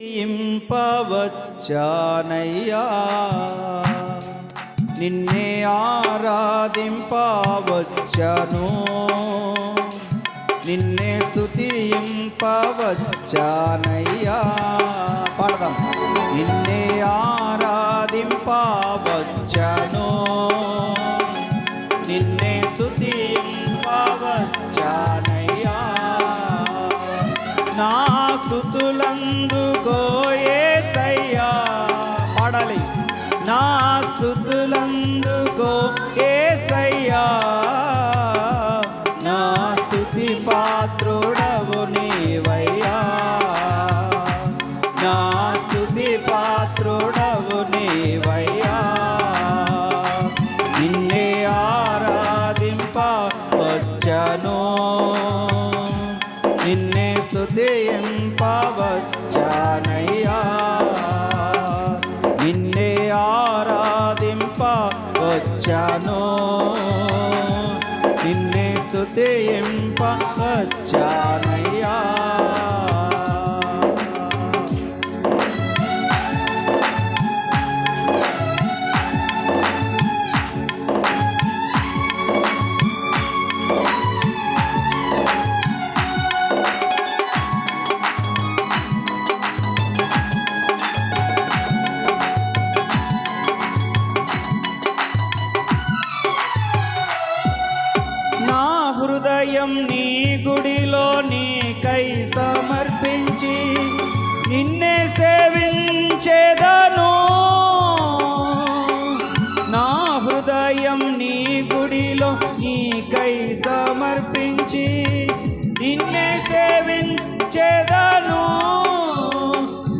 ఇంపవచ్చానయ్యా నిన్నే ఆరాధింపవచ్చను. నిన్నే స్థుతింపవచ్చానయ్యా పాడదాం. నిన్నే ఆ స్థుతులందుకో ఏసయ్యా जान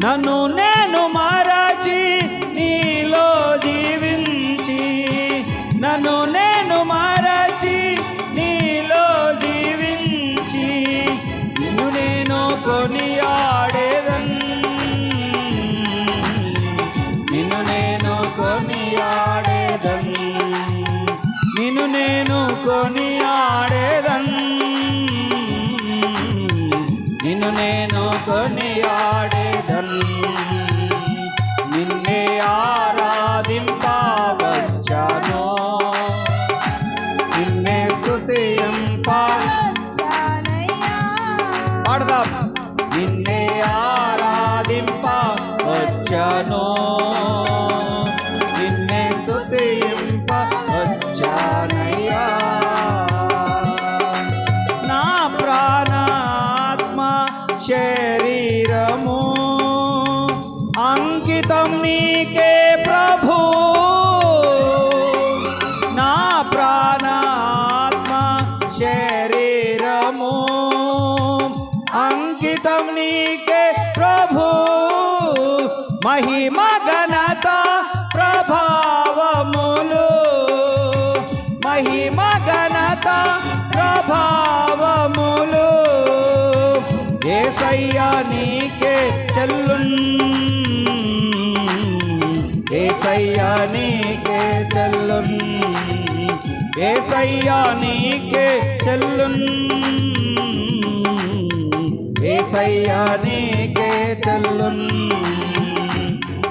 నన్ను నేను మరచి నీలో జీవించి. నన్ను నేను మరచి నీలో జీవించి. నిన్ను నేను కొనియాడేదన్. నిన్ను నేను కొనియాడేదన్. నిన్ను నేను కొనియాడేదన్. నిన్ను నేను కొనియాడేదన్ పాడదాం మహిమ ఘనత ప్రభావములు. మహిమ ఘనత ప్రభావములు. ఏసయ్యా నీకే చెల్లున్ ఏసయ్యా నీకే చెల్లున్ ఏసయ్యా నీకే చెల్లున్ ఏసయ్యా నీకే చెల్లున్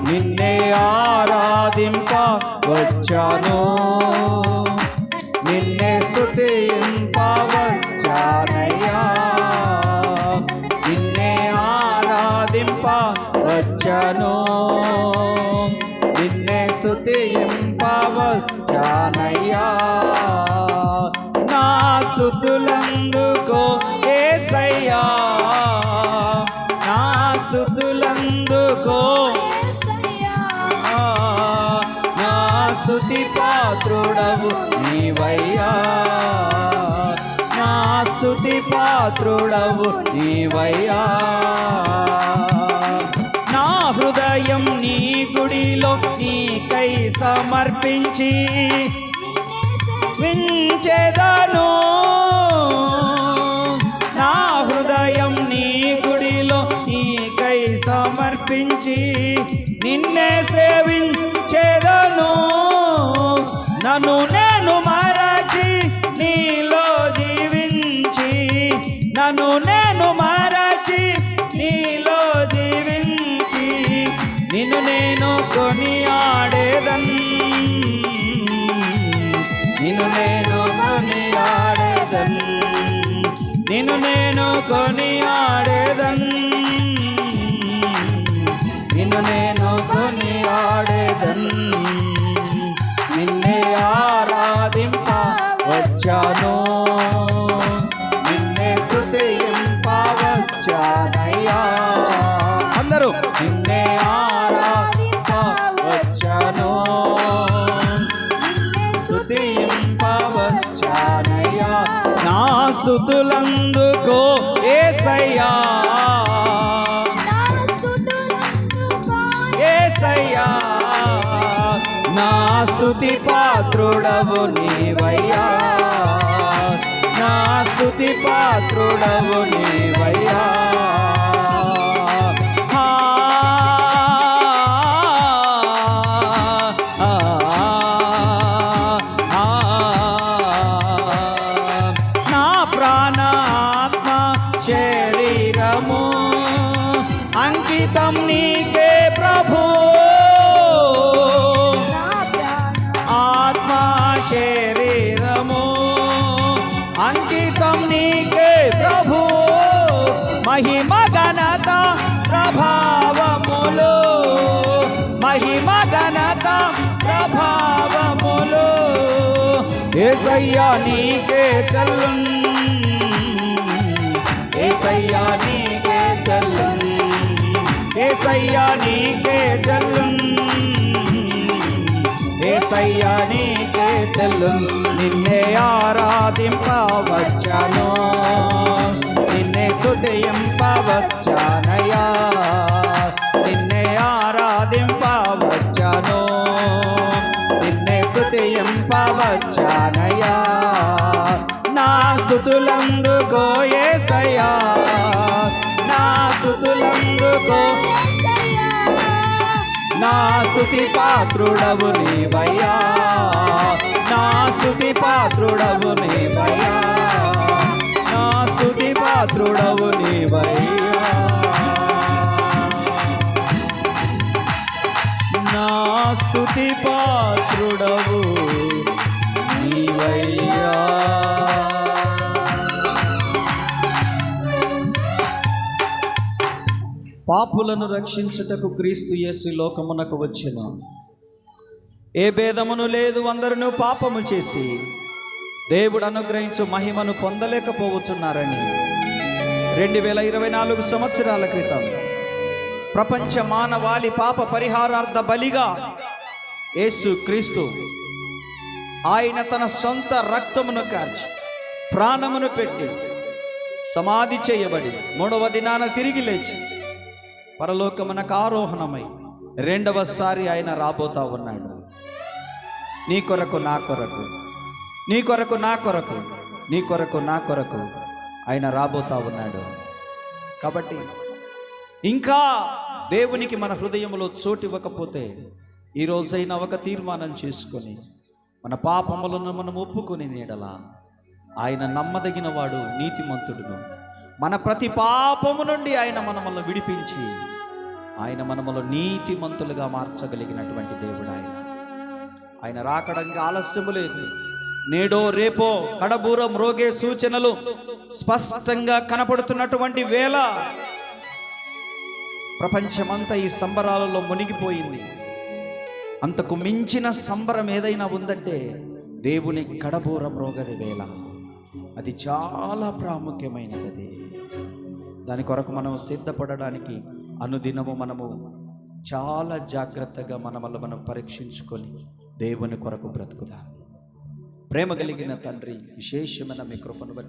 నిన్నే ఆరాధింప వచ్చాను. నిన్నే స్థుతింప వచ్చానయ్యా. నిన్నే ఆరాధింప వచ్చాను. నిన్నే స్థుతింప వచ్చానయ్యా. నా స్థుతులం స్థుతి పాత్రుడవు నీవయ్యా. నా స్థుతి పాత్రుడవు నీవయ్యా. నా హృదయం నీ గుడిలో నీకై సమర్పించి వించెదను. నా హృదయం నీ గుడిలో నీకై సమర్పించి నిన్నే నిన్ను నేను కొని ఆడేదన్ నిన్ను నేను కొని ఆడేదన్ నిన్ను నేను కొని ఆడేదన్ నిన్ను నేను కొని ఆడేదన్ నిన్నే ఆరాధింప వచ్చాను. నా స్తుతులందుకో ఏసయ్యా. ఏసయ్యా. నా స్తుతి పాత్రుడవు నీవయ్యా. నా స్తుతి పాత్రుడవు అంకితం నీకే ప్రభు ఆత్మ శరీరము అంకితం నీకే ప్రభు మహిమ ఘనత ప్రభావములు మహిమ ఘనత ప్రభావములు ఏసయ్యా నీకే చల్లు ఏసయ్యా నీకే చల్లు ఏసయ్యా నీకే చల్లు ఏసయ్యా నీకే చెల్లు నిన్నే ఆరాధింపవచ్చను. నిన్నే స్తుతింపవచ్చానయ్యా. నిన్నే ఆరాధింపవచ్చను. నిన్నే స్తుతింపవచ్చానయ్యా. నా స్థుతులందుకో ఏసయ్యా. స్థుతులందుకో. నా స్థుతి పాత్రుడవు నీవయ్యా. నా స్థుతి పాత్రుడవు నీవయ్యా. నా స్థుతి పాత్రుడవు నీవయ్యా. నా స్థుతి పాత్రుడవు పాపులను రక్షించుటకు క్రీస్తు యేసు లోకమునకు వచ్చిన. ఏ భేదమును లేదు అందరూ పాపము చేసి దేవుడు అనుగ్రహించు మహిమను పొందలేకపోవచ్చున్నారని. రెండు వేల ఇరవై నాలుగు సంవత్సరాల క్రితం ప్రపంచ మానవాళి పాప పరిహారార్థ బలిగా యేసు క్రీస్తు ఆయన తన సొంత రక్తమును కార్చి ప్రాణమును పెట్టి సమాధి చేయబడి మూడవ దినాన తిరిగి లేచి పరలోకమునకు ఆరోహణమై రెండవసారి ఆయన రాబోతా ఉన్నాడు. నీ కొరకు నా కొరకు నీ కొరకు నా కొరకు నీ కొరకు నా కొరకు ఆయన రాబోతా ఉన్నాడు. కాబట్టి ఇంకా దేవునికి మన హృదయంలో చోటు ఇవ్వకపోతే ఈ ఒక తీర్మానం చేసుకొని మన పాపములను మనం ఒప్పుకొని నీడలా ఆయన నమ్మదగిన వాడు నీతిమంతుడును. మన ప్రతి పాపము నుండి ఆయన మనమల్ని విడిపించి ఆయన మనములో నీతిమంతులుగా మార్చగలిగినటువంటి దేవుడు ఆయన. ఆయన రాకడంగా ఆలస్యము లేదు. నేడో రేపో కడబూరం రోగే సూచనలు స్పష్టంగా కనపడుతున్నటువంటి వేళ ప్రపంచమంతా ఈ సంబరాలలో మునిగిపోయింది. అంతకు మించిన సంబరం ఏదైనా ఉందంటే దేవుని కడబూరం రోగడి వేళ. అది చాలా ప్రాముఖ్యమైనది. దాని కొరకు మనం సిద్ధపడడానికి అనుదినము మనము చాలా జాగ్రత్తగా మనమల్ని మనం పరీక్షించుకొని దేవుని కొరకు బ్రతుకుదాం. ప్రేమ కలిగిన తండ్రి విశేషమైన మీ కృపను బట్టి